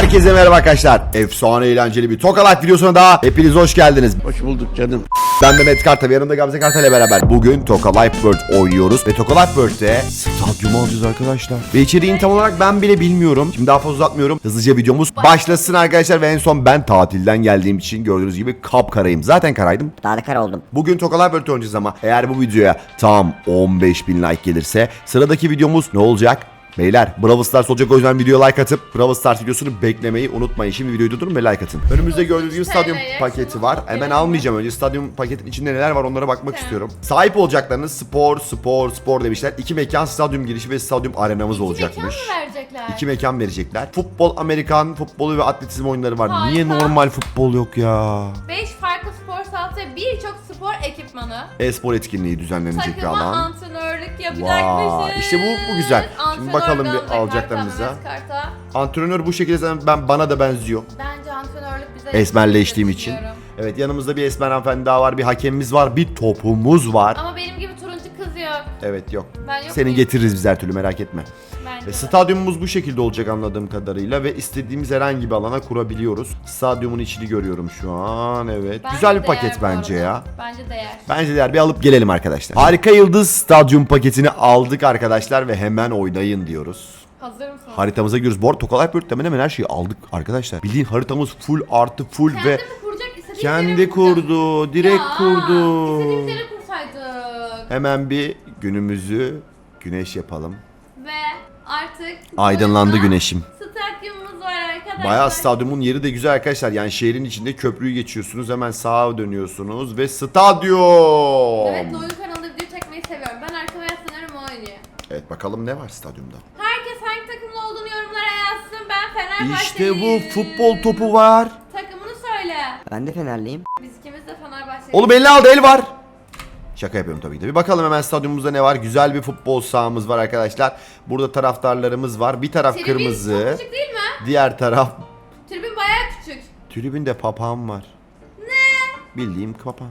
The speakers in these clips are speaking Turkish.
Herkese merhaba arkadaşlar. Efsane eğlenceli bir Tokalat videosuna daha hepiniz hoş geldiniz. Hoş bulduk canım. Ben Mehmet Kartal, yanımda Gamze Kartal ile beraber bugün Toka Life World oynuyoruz. Ve Toka Life World'de stadyum alacağız arkadaşlar. Ve içeriğini tam olarak ben bile bilmiyorum. Şimdi daha fazla uzatmıyorum. Hızlıca videomuz başlasın arkadaşlar. Ve en son ben tatilden geldiğim için gördüğünüz gibi kapkarayım. Zaten karaydım. Daha da kara oldum. Bugün Toka Life World oynayacağız ama eğer bu videoya tam 15 bin like gelirse sıradaki videomuz ne olacak? Beyler Brawl Stars olacak o yüzden video like atıp Brawl Stars videosunu beklemeyi unutmayın. Şimdi videoyu durdurun ve like atın. Önümüzde gördüğünüz gibi stadyum paketi var. Hemen almayacağım önce stadyum paketin içinde neler var onlara bakmak istiyorum. Sahip olacaklarınız spor, spor, spor demişler. İki mekan stadyum girişi ve stadyum arenamız olacakmış. Mekan mı verecekler? İki mekan verecekler. Futbol, Amerikan futbolu ve atletizm oyunları var. Harika. Niye normal futbol yok ya? 5 farklı ve birçok spor ekipmanı. E-spor etkinliği düzenlenecek bir Takıma alan. antrenörlük yapacakmışız. Vay, işte bu- bu güzel. Şimdi bakalım bir Antrenörden de alacaklarımıza. karta, Mehmet Karta. Antrenör bu şekilde zaten ben bana da benziyor. Bence antrenörlük bize Esmerleştiğim için. düşünüyorum. Evet yanımızda bir esmer hanımefendi daha var, bir hakemimiz var, bir topumuz var. Ama benim gibi kız yok. Evet yok. Ben yok Seni muyum? getiririz biz her türlü merak etme. Bence de. stadyumumuz bu şekilde olacak anladığım kadarıyla ve istediğimiz herhangi bir alana kurabiliyoruz. Stadyumun içini görüyorum şu an evet. Bence Güzel bir değer paket bu arada. bence ya. Bence değer. Bence değer bir alıp gelelim arkadaşlar. Harika Yıldız Stadyum paketini aldık arkadaşlar ve hemen oynayın diyoruz. Hazır mısın? Haritamıza giriyoruz. Bu arada Tokalay World hemen hemen her şeyi aldık arkadaşlar. Bildiğin haritamız full artı full Kendi ve mi kuracak? Kendi yere kuracak? kurdu. Direkt Ya, kurdu. İstediğimiz yere kursaydık. Hemen bir günümüzü güneş yapalım. Ve artık Aydınlandı burada güneşim. Stadyumumuz var arkadaşlar. Bayağı stadyumun yeri de güzel arkadaşlar. Yani şehrin içinde köprüyü geçiyorsunuz. Hemen sağa dönüyorsunuz ve stadyum. Evet oyun kanalında video çekmeyi seviyorum. Ben arkama yaslanıyorum o oynuyor. Evet bakalım ne var stadyumda. Herkes hangi takımlı olduğunu yorumlara yazsın. Ben Fenerbahçeliyim. İşte bu futbol topu var. Takımını söyle. Ben de Fenerliyim. Biz ikimiz de Fenerbahçeliyiz. Oğlum elini aldı el var. Şaka yapıyorum tabii ki de. Bir bakalım hemen stadyumumuzda ne var. Güzel bir futbol sahamız var arkadaşlar. Burada taraftarlarımız var. Bir taraf Tribün kırmızı. çok küçük değil mi? Diğer taraf Tribün bayağı küçük. tribünde papağan var. Ne? Bildiğim papağan.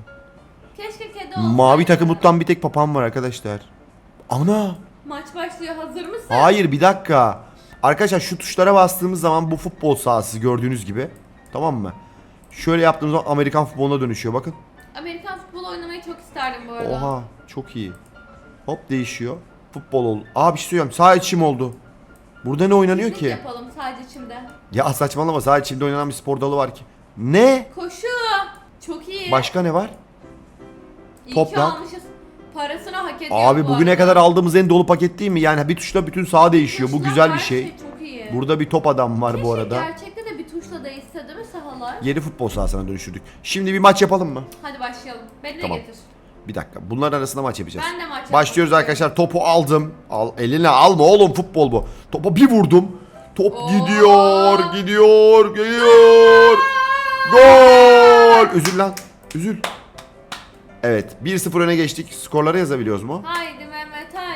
Keşke kedi olsaydı. Mavi takımuttan bir tek papağan var arkadaşlar. Ana. Maç başlıyor. Hazır mısın? Hayır bir dakika. Arkadaşlar şu tuşlara bastığımız zaman bu futbol sahası gördüğünüz gibi. Tamam mı? Şöyle yaptığımız zaman Amerikan futboluna dönüşüyor bakın. Çok isterdim bu arada. Oha çok iyi. Hop değişiyor. Futbol oldu. Aa bir şey söyleyeyim. Sağ içim oldu. Burada ne oynanıyor Piknik ki? yapalım sadece içimde. Ya saçmalama sağ içimde oynanan bir spor dalı var ki. Ne? Koşu. Çok iyi. Başka ne var? İyi ki almışız. Parasını hak ediyor Abi bu bugüne arada. kadar aldığımız en dolu paket değil mi? Yani bir tuşla bütün saha değişiyor. Bu güzel bir her şey. çok iyi. Burada bir top adam var bu Keşke arada. Gerçekte Yeni futbol sahasına dönüştürdük. Şimdi bir maç yapalım mı? Hadi başlayalım. Beni Tamam. de getir. Bir dakika. Bunların arasında maç yapacağız. Ben de maç yapmak Başlıyoruz istiyorum. arkadaşlar. Topu aldım. Al eline alma oğlum futbol bu. Topa bir vurdum. Top Oo. gidiyor, gidiyor, geliyor. Gol! Üzül lan. Üzül. Evet, 1-0 öne geçtik. Skorları yazabiliyoruz mu? Haydi.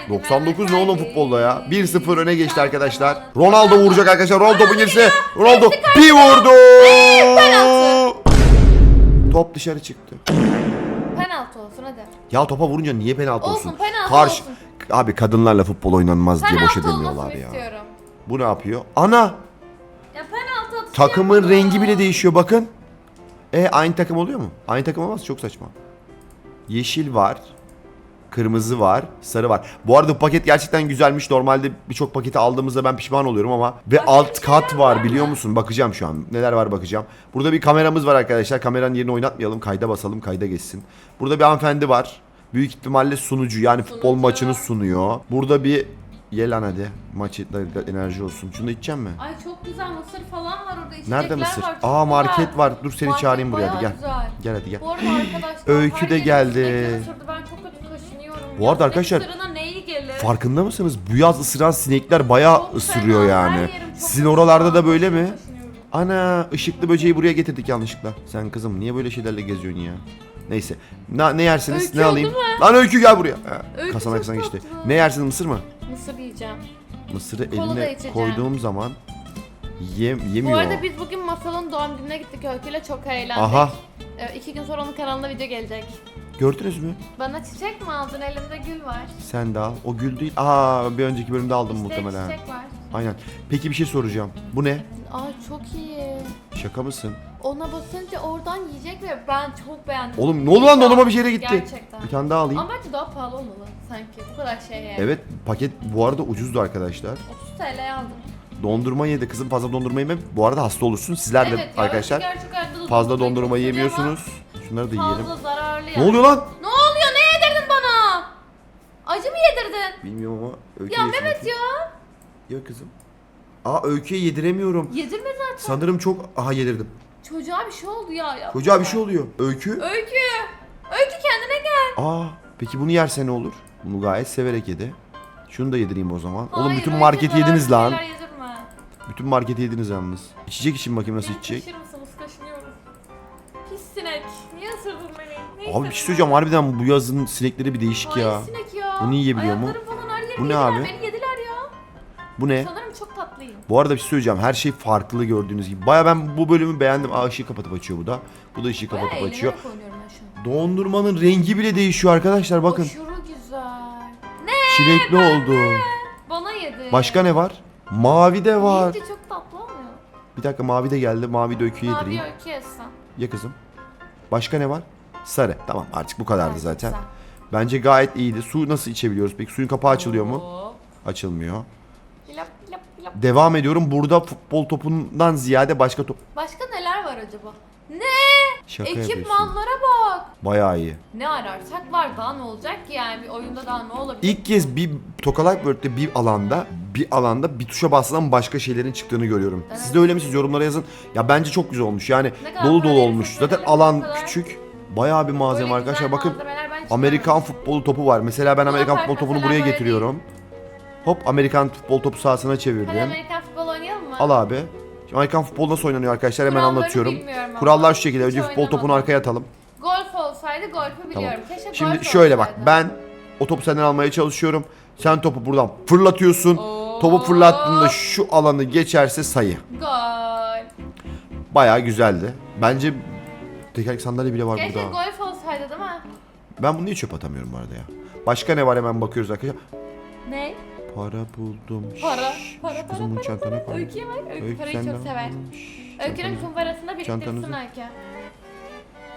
99 Mehmet, ne oğlum futbolda ya? 1-0 öne geçti arkadaşlar. Ronaldo vuracak arkadaşlar. Ronaldo topu girse. Ronaldo bir vurdu. Top dışarı çıktı. Penaltı olsun hadi. Ya topa vurunca niye penaltı olsun? Olsun, penaltı Karşı... olsun. Abi kadınlarla futbol oynanmaz diye boş Penaltı edemiyorlar olmasını ya. istiyorum. Bu ne yapıyor? Ana! Ya penaltı atışı Takımın yapma. rengi bile değişiyor bakın. E aynı takım oluyor mu? Aynı takım olmaz çok saçma. Yeşil var. Kırmızı var, sarı var. Bu arada bu paket gerçekten güzelmiş. Normalde birçok paketi aldığımızda ben pişman oluyorum ama ve alt kat şeyler var biliyor musun? Bakacağım şu an. Neler var bakacağım. Burada bir kameramız var arkadaşlar. Kameranın yerini oynatmayalım. Kayda basalım, kayda geçsin. Burada bir hanımefendi var. Büyük ihtimalle sunucu yani futbol Sunucu. maçını sunuyor. Burada bir ye lan hadi. Maçı da enerji olsun. Şunu da içeceğim mi? Ay çok güzel mısır falan var orada. içecekler Nerede mısır? Var, çok Aa güzel. market var. Dur seni Market çağırayım buraya hadi bayağı gel. güzel. Gel hadi gel. Bu arada arkadaşlar Öykü de geldi. Ben çok kötü. Bu arada arkadaşlar, gelir? Farkında mısınız? Bu yaz ısıran sinekler bayağı Çok ısırıyor fena, yani. her yerim çok Sizin ısırıyor. oralarda da böyle mi? Kaşınıyorum. Ana ışıklı böceği buraya getirdik yanlışlıkla. Sen kızım niye böyle şeylerle geziyorsun ya? Neyse. Ne, ne yersiniz? Öykü ne oldu alayım? mu? Lan Öykü gel buraya. Ha, Öykü kasana çok kasana geçti. tatlı. Ne yersiniz mısır mı? Mısır yiyeceğim. Mısırı Kola da eline içeceğim. koyduğum zaman yem, Bu yemiyor. arada biz bugün Masal'ın doğum gününe gittik Öykü'yle çok eğlendik. Aha Ee, iki gün sonra onun kanalında video gelecek. Gördünüz mü? Bana çiçek mi aldın? Elimde gül var. Sen de al. O gül değil. Aa bir önceki bölümde aldım İşte muhtemelen. çiçek var. Aynen. Peki bir şey soracağım. Bu ne? Aa çok iyi. Şaka mısın? Ona basınca oradan yiyecek ve ben çok beğendim. Oğlum ne oldu lan dondurma bir yere gitti. Gerçekten. Bir tane daha alayım. Ama bence daha pahalı olmalı sanki. Bu kadar şey yani. Evet paket bu arada ucuzdu arkadaşlar. 30 TL aldım. Dondurma yedi kızım fazla dondurma yeme. Bu arada hasta olursun. Sizler de ya, arkadaşlar gerçek hayatta da fazla dondurma çok yemiyorsunuz. Şunları da yiyelim. Fazla zararlı ya. Ne oluyor lan? Ne oluyor? Ne yedirdin bana? Acı mı yedirdin? Bilmiyorum ama öykü Ya yesin. Mehmet ya. Ya kızım. Aa öyküye yediremiyorum. Yedirme zaten. Sanırım çok... Aha yedirdim. Çocuğa bir şey oldu ya. ya. Çocuğa bir şey oluyor. Öykü. Öykü. Öykü kendine gel. Aa peki bunu yerse ne olur? Bunu gayet severek yedi. Şunu da yedireyim o zaman. Oğlum Hayır, bütün öykü marketi zararlı yediniz lan. şeyler yedirme. Bütün marketi yediniz yalnız. İçecek için bakayım nasıl içecek. Taşır mısınız? Kaşınıyorum. Pis sinek. Niye ısırdın beni? Abi bir şey söyleyeceğim harbiden bu yazın sinekleri bir değişik ya. Ay sinek ya. Bunu yiyebiliyor mu? Ayaklarım falan her yerimi Bu ne yediler. abi? Beni yediler ya. Bu ne? Sanırım çok tatlıyım. Bu arada bir şey söyleyeceğim. Her şey farklı gördüğünüz gibi. Baya ben bu bölümü beğendim. Aa ışığı kapatıp açıyor bu da. Bu da ışığı Bayağı kapatıp eğlenerek açıyor. oynuyorum ben şu an. Dondurmanın rengi bile değişiyor arkadaşlar bakın. Aşırı güzel. Ne? Çilekli oldu. Bana yedi. Başka ne var? Mavi de var. Yiyince çok tatlı olmuyor. Bir dakika mavi de geldi. Mavi de öykü Mavi yedireyim. öykü yesen. Ya kızım. Başka ne var? Sarı. Tamam artık bu kadardı zaten. güzel. Bence gayet iyiydi. Su nasıl içebiliyoruz? Peki suyun kapağı açılıyor mu? Açılmıyor. Lap, lap, lap. Devam ediyorum. Burada futbol topundan ziyade başka top... Başka neler var acaba? Ne? Şaka yapıyorsun. Ekipmanlara bak. Bayağı iyi. Ne ararsak var daha ne olacak ki yani bir oyunda daha ne olabilir? İlk kez bir Toka Life World'de bir alanda bir alanda bir tuşa basılan başka şeylerin çıktığını görüyorum. Evet. Siz de öyle misiniz? Yorumlara yazın. Ya bence çok güzel olmuş. Yani Ne kadar dolu dolu olmuş. Zaten alan kadar. küçük. Bayağı bir malzeme Böyle arkadaşlar. güzel Bakın malzemeler ben hiç Amerikan futbolu topu var. Mesela ben Amerikan futbol topunu mesela buraya böyle getiriyorum. Hop Amerikan futbol topu sahasına Hadi çevirdim. Amerikan futbol oynayalım mı? Al abi. Amerikan futbolu nasıl oynanıyor arkadaşlar hemen Kurallarını anlatıyorum. bilmiyorum ama. Kurallar şu şekilde. Hiç Önce futbol topunu oynamadım. arkaya atalım. Golf olsaydı golfü biliyorum. Keşke Şimdi golf şöyle bak olsaydı. ben o topu senden almaya çalışıyorum. Sen topu buradan fırlatıyorsun. Oo. Topu fırlattığında şu alanı geçerse sayı. Gol. Bayağı güzeldi. Bence tekerlek sandalye bile var Keşke burada. golf olsaydı değil mi? Ben bunu niye çöp atamıyorum bu arada ya? Başka ne var hemen bakıyoruz arkadaşlar. Ne? Para buldum. Para. Şşş, Para, para, Kızımın para, çantana koy. Öyküye bak. Öykü, Öykü parayı çok sever. Öykünün kumbarasında biriktirsin Çantanızı- Öykü.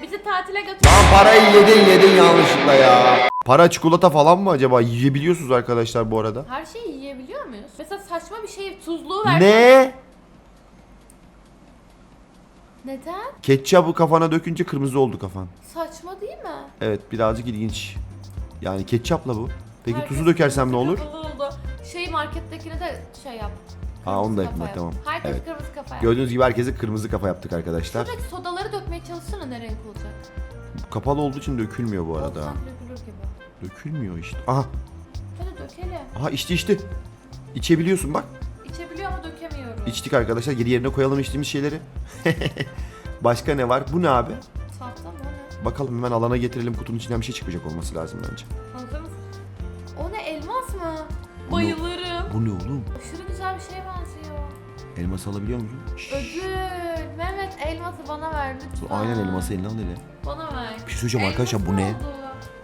Bizi tatile götür. Lan parayı yedin yedin yanlışlıkla ya. Para çikolata falan mı acaba? Yiyebiliyorsunuz arkadaşlar bu arada. Her şeyi yiyebiliyor muyuz? Mesela saçma bir şey tuzluğu ver. Ne? Neden? Ketçabı kafana dökünce kırmızı oldu kafan. Saçma değil mi? Evet birazcık ilginç. Yani ketçapla bu. Peki Herkes tuzu dökersem ne olur? kafalı oldu. Şey markettekine de şey yap. Ha, onu da kafa yapma, yap. tamam. Herkes Evet. kırmızı kafa yap. Gördüğünüz gibi herkese kırmızı kafa yaptık arkadaşlar. Şuradaki sodaları dökmeye çalışsana ne renk olacak? Kapalı olduğu için dökülmüyor bu arada. Olsan dökülür gibi. Dökülmüyor işte. Aha. Hadi dökelim. Aha içti içti. İçebiliyorsun bak. İçebiliyor ama dökemiyorum. İçtik arkadaşlar. Geri yerine koyalım içtiğimiz şeyleri. Başka ne var? Bu ne abi? Tahta mı o ne? Bakalım hemen alana getirelim. Kutunun içinden bir şey çıkacak olması lazım bence. Bu ne oğlum? Aşırı güzel bir şeye benziyor. Elmas alabiliyor musun? Şşş. Ödül. Mehmet elması bana ver lütfen. Aynen elması eline al hele. Bana ver. Bir şey söyleyeceğim arkadaşlar, bu ne? oldu.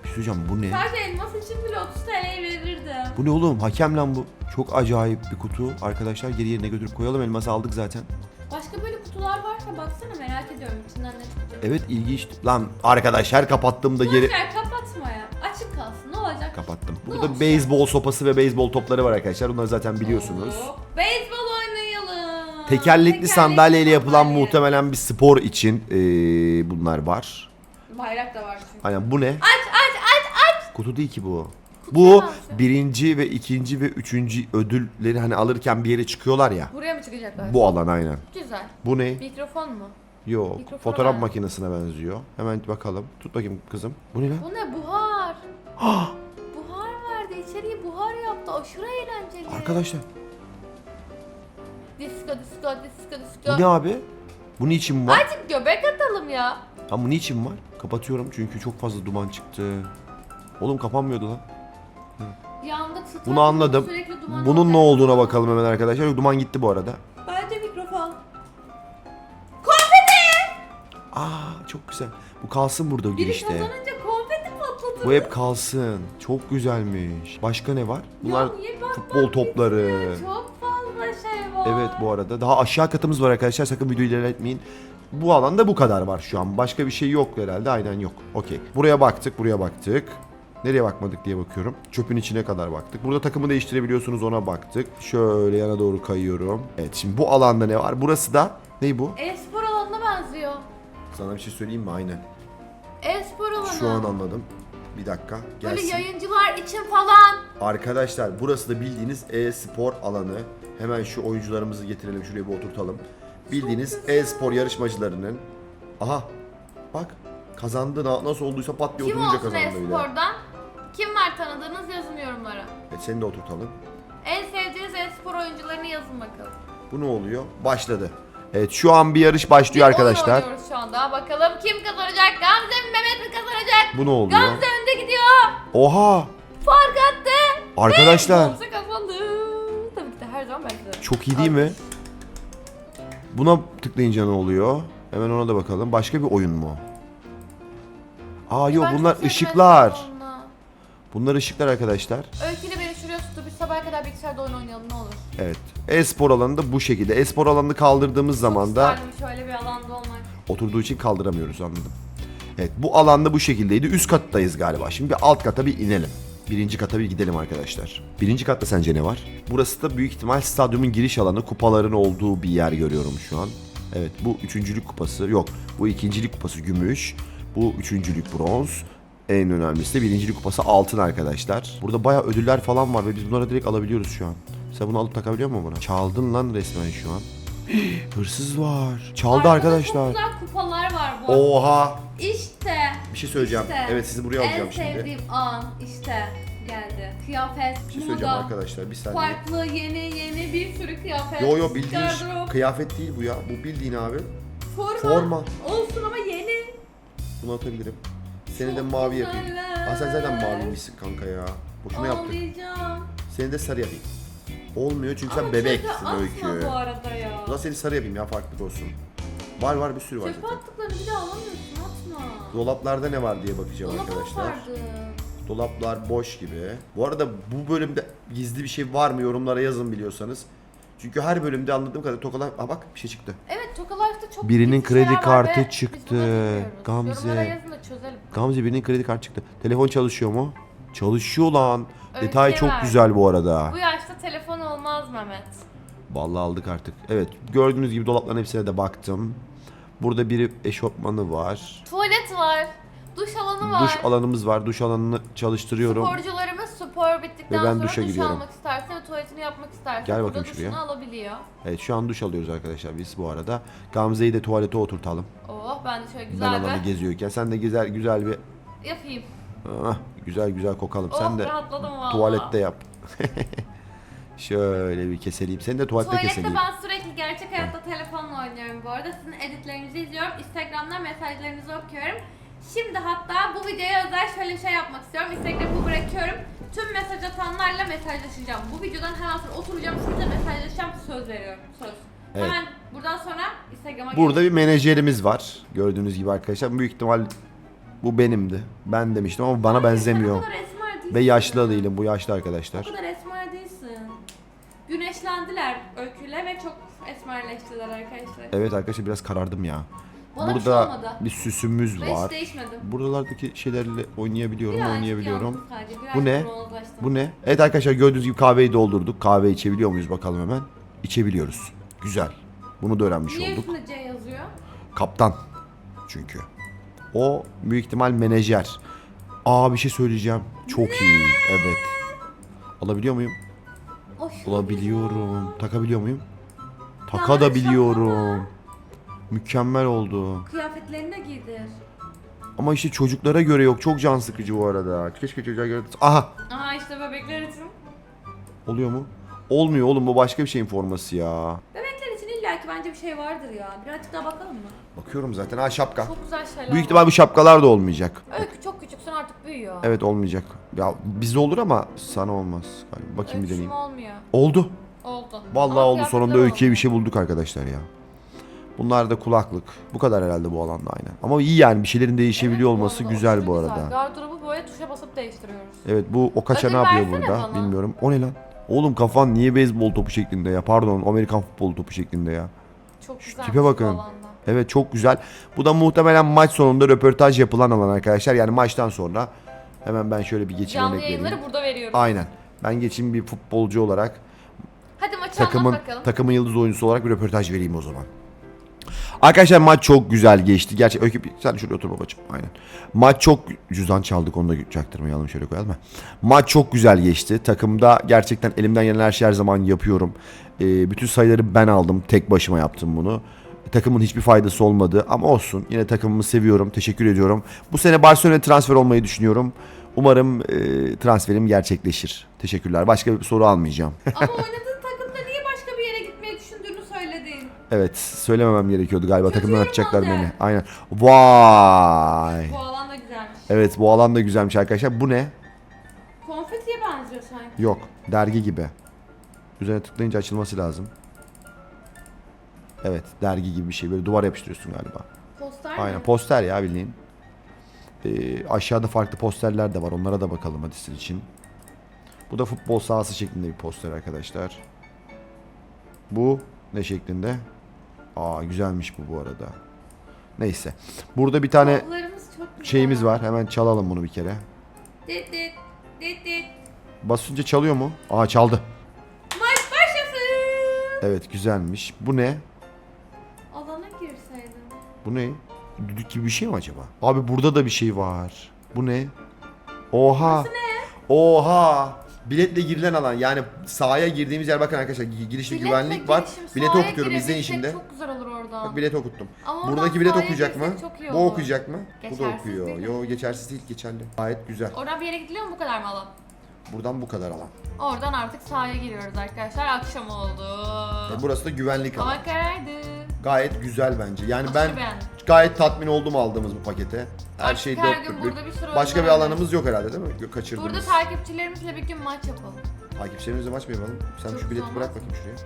Bir şey söyleyeceğim bu ne? Sadece elmas için bile 30 TL'yi verirdim. Bu ne oğlum? Hakem lan bu. Çok acayip bir kutu. Arkadaşlar geri yerine götürüp koyalım. Elması aldık zaten. Başka böyle kutular varsa baksana merak ediyorum içinden ne çıkacak. Evet ilginç. Lan arkadaşlar kapattığımda geri... Boşver Kapattım. Burada beyzbol sopası ve beyzbol topları var arkadaşlar. Bunları zaten biliyorsunuz. Beyzbol oynayalım. Tekerlekli sandalyeyle yapılan sandalye. muhtemelen bir spor için eee, bunlar var. Bayrak da var çünkü. Aynen bu ne? Aç aç aç aç. Kutu değil ki bu. Bu birinci ve ikinci ve üçüncü ödülleri hani alırken bir yere çıkıyorlar ya. Buraya mı çıkacaklar? Bu alan aynen. Güzel. Bu ne? Mikrofon mu? Yok. Mikrofona Fotoğraf ver. makinesine benziyor. Hemen bakalım. Tut bakayım kızım. Bu ne lan? Bu ne buhar? buhar İçeriye buhar yaptı. Aşırı eğlenceli. Arkadaşlar Disko disko disko disko. bu ne abi? Bu niçin var? Azıcık göbek atalım ya. Lan bu niçin var? Kapatıyorum çünkü çok fazla duman çıktı. Oğlum kapanmıyordu lan. Yandık sıçradık. Bunu anladım. Sürekli duman Bunun olacak. ne olduğuna bakalım hemen arkadaşlar. Yok, Duman gitti bu arada. Bence mikrofon. Aa çok güzel. Bu kalsın burada Biri girişte. kazanınca konfeti. Bu hep kalsın. Çok güzelmiş. Başka ne var? Bunlar futbol topları. Çok fazla şey var. Evet bu arada. Daha aşağı katımız var arkadaşlar. Sakın videoyu ilerletmeyin. Bu alanda bu kadar var şu an. Başka bir şey yok herhalde. Aynen yok. Okey. Buraya baktık. Buraya baktık. Nereye bakmadık diye bakıyorum. Çöpün içine kadar baktık. Burada takımı değiştirebiliyorsunuz ona baktık. Şöyle yana doğru kayıyorum. Evet şimdi bu alanda ne var? Burası da ne bu? E-spor alanına benziyor. Sana bir şey söyleyeyim mi? Aynen. E-spor alanı. Şu an anladım. Bir dakika. Böyle Gelsin. yayıncılar için falan. Arkadaşlar burası da bildiğiniz e-spor alanı. Hemen şu oyuncularımızı getirelim şuraya bir oturtalım. Bildiğiniz e-spor yarışmacılarının. Aha bak kazandı Na- nasıl olduysa pat diye Kim oturunca olsun kazandı bile. e-spordan? Kim var tanıdığınız yazın yorumlara. Evet, seni de oturtalım. En sevdiğiniz e-spor oyuncularını yazın bakalım. Bu ne oluyor? Başladı. Evet şu an bir yarış başlıyor arkadaşlar. oynuyoruz şu anda. Bakalım kim kazanacak? Gamze mi Mehmet mi kazanacak? Bu ne oluyor? Gamze önde gidiyor. Oha! Fark attı. Arkadaşlar Gamze kazandı. Tabii ki de her zaman ben de. çok iyi değil mi? Buna tıklayınca ne oluyor? Hemen ona da bakalım. Başka bir oyun mu? Aa yok Ben bunlar çok ışıklar. onunla. Bunlar ışıklar arkadaşlar. Öyküyle bilgisayarda oyun oynayalım ne olur. Evet. E-spor alanında bu şekilde. E-spor alanını kaldırdığımız zaman da İsterdim şöyle bir alanda olmak. oturduğu için kaldıramıyoruz anladım. Evet bu alanda bu şekildeydi. Üst kattayız galiba. Şimdi bir alt kata bir inelim. Birinci kata bir gidelim arkadaşlar. Birinci katta sence ne var? Burası da büyük ihtimal stadyumun giriş alanı. Kupaların olduğu bir yer görüyorum şu an. Evet bu üçüncülük kupası. Yok bu ikincilik kupası gümüş. Bu üçüncülük bronz. En önemlisi de birincilik kupası altın arkadaşlar. Burada bayağı ödüller falan var ve biz bunları direkt alabiliyoruz şu an. Sen bunu alıp takabiliyor musun buna? Çaldın lan resmen şu an. Hırsız var. Çaldı Arkada arkadaşlar. Çok güzel kupalar var bu. Oha. İşte. Bir şey söyleyeceğim. işte. Evet sizi buraya alacağım en şimdi. sevdiğim an işte geldi. Kıyafet, Bir şey söyleyeceğim moda, arkadaşlar bir saniye. farklı, yeni yeni bir sürü kıyafet. Yo yo bildiğin Gardırop, kıyafet değil bu ya. Bu bildiğin abi. forma. Forma. Olsun ama yeni. Bunu atabilirim. Seni de mavi yapayım. Aa sen zaten maviymişsin kanka ya. Boşuna yaptık. Ağlayacağım. Seni de sarı yapayım. Olmuyor çünkü sen Ama bebeksin çöpe öykü. bu arada ya. Zaman seni sarı yapayım ya farklılık olsun. Var var bir sürü var Çöpe zaten. attıklarını bir de alamıyorsun atma. Dolaplarda ne var diye bakacağım Dolaba arkadaşlar. sardı. Dolaplar boş gibi. Bu arada bu bölümde gizli bir şey var mı yorumlara yazın biliyorsanız. Çünkü her bölümde anladığım kadar tokalar... Aa bak bir şey çıktı. Evet Tokalife'da çok Birinin şeyler kredi var kartı ve biz çıktı. bunu bilmiyoruz. Gamze. Yorumlara yazın da çözelim. Gamze birinin kredi kartı çıktı. Telefon çalışıyor mu? Çalışıyor lan. Öyle Detay şey çok var. güzel bu arada. Bu yaşta telefon olmaz Mehmet. Vallahi aldık artık. Evet gördüğünüz gibi dolapların hepsine de baktım. Burada bir eşofmanı var. Tuvalet var. Duş alanı var. Duş alanımız var. Duş alanını çalıştırıyorum. Sporcularımız spor bittikten Ve ben sonra duşa duş giriyorum. almak isterse ve tuvaletini yapmak isterse Gel burada bakayım duşunu şuraya. alabiliyor. Evet şu an duş alıyoruz arkadaşlar biz bu arada. Gamze'yi de tuvalete oturtalım. Oh ben de şöyle ben güzel alanı bir geziyorken sen de güzel güzel bir yapayım. ah, güzel güzel kokalım. Oh sen de rahatladım valla. tuvalette yap. Şöyle bir keseleyim. Seni de tuvalette, Tuvalette keseleyim. ben sürekli gerçek hayatta telefonla oynuyorum bu arada. Sizin editlerinizi izliyorum. Instagram'dan mesajlarınızı okuyorum. Şimdi hatta bu videoya özel şöyle şey yapmak istiyorum. Instagram'ı bırakıyorum. Tüm mesaj atanlarla mesajlaşacağım. Bu videodan hemen sonra oturacağım sizinle mesajlaşacağım. Söz veriyorum. Söz. Evet. Hemen buradan sonra Instagram'a Burada bir menajerimiz var. Gördüğünüz gibi arkadaşlar. Büyük ihtimal bu benimdi. Ben demiştim ama bana benzemiyor. O kadar esmer değilsin. Ve yaşlı değilim. Bu yaşlı arkadaşlar. O kadar esmer değilsin. Güneşlendiler öyküyle ve çok esmerleştiler arkadaşlar. Evet arkadaşlar biraz karardım ya. Bana bir şey Burada olmadı. bir süsümüz Ben hiç var. değişmedim. Buralardaki şeylerle oynayabiliyorum, Birazcık oynayabiliyorum. sadece, Bu ne? bronzlaştım. Bu ne? Evet arkadaşlar gördüğünüz gibi kahveyi doldurduk. Kahve içebiliyor muyuz bakalım hemen. İçebiliyoruz. Güzel. Bunu da öğrenmiş Niye olduk. üstünde C yazıyor? Kaptan. Çünkü. O büyük ihtimal menajer. Aa bir şey söyleyeceğim. Çok iyi. Evet. Alabiliyor muyum? Ay, Alabiliyorum. Takabiliyor muyum? Ya, Takabiliyorum. Mükemmel oldu. Kıyafetlerini de giydir. Ama işte çocuklara göre yok. Çok can sıkıcı bu arada. Keşke çocuğa göre... Aha! Aha işte bebekler için. Oluyor mu? Olmuyor oğlum bu başka bir şeyin forması ya. Bebekler için illaki bence bir şey vardır ya. Birazcık daha bakalım mı? Bakıyorum zaten. Ha şapka. Çok güzel şeyler Büyük ihtimal bu şapkalar da olmayacak. Öykü çok küçüksün artık büyüyor. Evet olmayacak. Ya bizde olur ama sana olmaz. Galiba. Bakayım bir deneyeyim. olmuyor. Oldu. Oldu. Vallahi Ama oldu. Sonunda kıyafetler öyküye bir şey bulduk arkadaşlar ya. Bunlar da kulaklık. Bu kadar herhalde bu alanda aynen. Ama iyi yani bir şeylerin değişebiliyor Evet, olması güzel bu arada. Gardırobu böyle tuşa basıp değiştiriyoruz. Evet bu o kaça ne yapıyor burada bana. bilmiyorum. O ne lan? Oğlum kafan niye beyzbol topu şeklinde ya? Pardon Amerikan futbol topu şeklinde ya. Çok güzel. tipe bakın. Evet çok güzel. Bu da muhtemelen maç sonunda röportaj yapılan alan arkadaşlar. Yani maçtan sonra hemen ben şöyle bir geçeyim Canlı örnek vereyim. yayınları burada veriyoruz. Aynen. Ben geçeyim bir futbolcu olarak Hadi maçı takımın bakalım. takımın yıldız oyuncusu olarak bir röportaj vereyim o zaman. Arkadaşlar maç çok güzel geçti. Gerçi Öykü sen şuraya otur babacığım. Aynen. Maç çok cüzdan çaldık onu da çaktırmayalım şöyle koyalım. Maç çok güzel geçti. Takımda gerçekten elimden gelen her şeyi her zaman yapıyorum. Ee, bütün sayıları ben aldım. Tek başıma yaptım bunu. Takımın hiçbir faydası olmadı ama olsun. Yine takımımı seviyorum. Teşekkür ediyorum. Bu sene Barcelona'ya transfer olmayı düşünüyorum. Umarım e, transferim gerçekleşir. Teşekkürler. Başka bir soru almayacağım. Ama oynadığın takımda niye başka bir yere gitmeyi düşündüğünü söyledin. Evet söylememem gerekiyordu galiba Kötü takımdan atacaklar beni. Aynen. Vay. Bu alan da güzelmiş. Evet bu alan da güzelmiş arkadaşlar. Bu ne? Konfetiye benziyor sanki. Yok. Dergi gibi. Üzerine tıklayınca açılması lazım. Evet dergi gibi bir şey. Böyle duvara yapıştırıyorsun galiba. Poster Aynen mi? poster ya bildiğin. Ee, aşağıda farklı posterler de var. Onlara da bakalım hadi sizin için. Bu da futbol sahası şeklinde bir poster arkadaşlar. Bu ne şeklinde? Aa güzelmiş bu bu arada. Neyse. Burada bir tane Toplarımız çok güzel. şeyimiz var. Hemen çalalım bunu bir kere. Dit dit dit dit. Basınca çalıyor mu? Aa çaldı. Maç başlasın. Evet güzelmiş. Bu ne? Alana girseydin. Bu ne? Düdük gibi bir şey mi acaba? Abi burada da bir şey var. Bu ne? Oha. Oha. Biletle girilen alan yani sahaya girdiğimiz yer bakın arkadaşlar gi- girişte Biletle güvenlik var. girişim, Bileti sahaya okutuyorum izleyin girebilsek şimdi. Çok güzel olur oradan. Bak bileti okuttum. Ama Buradaki bilet sahaya okuyacak mı? girsek çok iyi Bu olur. okuyacak mı? Bu da Geçersiz okuyor. değil mi? Yo geçersiz değil geçerli. Gayet güzel. Oradan bir yere gidiliyor mu bu kadar mı alan? Buradan bu kadar alan. Oradan artık sahaya giriyoruz arkadaşlar. Akşam oldu. E, burası da güvenlik alan. Hava karardı. Gayet güzel bence. Yani Aşırı ben beğendim. gayet tatmin oldum aldığımız bu pakete. Her Artık şey her dört gün dörtlük. burada bir sürü Başka bir alanımız yok herhalde değil mi? Kaçırdığımız. Burada takipçilerimizle bir gün maç yapalım. Takipçilerimizle maç mı yapalım? Sen Çok şu bileti güzel bırak bakayım şuraya.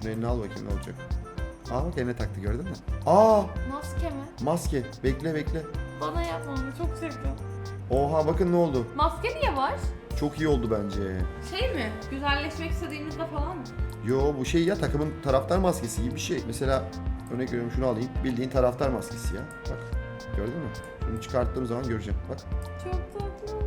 Şunu eline al bakayım ne olacak. Aa bak eline taktı gördün mü? Aa Maske mi? maske. Bekle bekle. Bana yapma onu çok sevdim. Oha bakın ne oldu. Maske niye var? Çok iyi oldu bence. Şey mi? Güzelleşmek istediğimizde falan mı? Yo bu şey ya takımın taraftar maskesi gibi bir şey. Mesela örnek veriyorum şunu alayım. Bildiğin taraftar maskesi ya. Bak gördün mü? Bunu çıkarttığım zaman göreceğim. Bak. Çok tatlı oldu.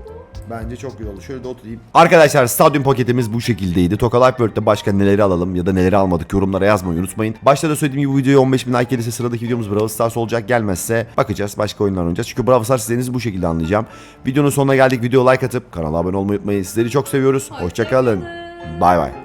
Bence çok güzel oldu. Şöyle de oturayım. Arkadaşlar stadyum paketimiz bu şekildeydi. Toka Life World'de başka neleri alalım ya da neleri almadık yorumlara yazmayı unutmayın. Başta da söylediğim gibi bu videoya 15 bin like gelirse sıradaki videomuz Brawl Stars olacak. Gelmezse bakacağız başka oyunlar oynayacağız. Çünkü Brawl Stars izlediğinizi bu şekilde anlayacağım. Videonun sonuna geldik. Video like atıp kanala abone olmayı unutmayın. Sizleri çok seviyoruz. Hoşçakalın. Hoşçakalın. Bay bay.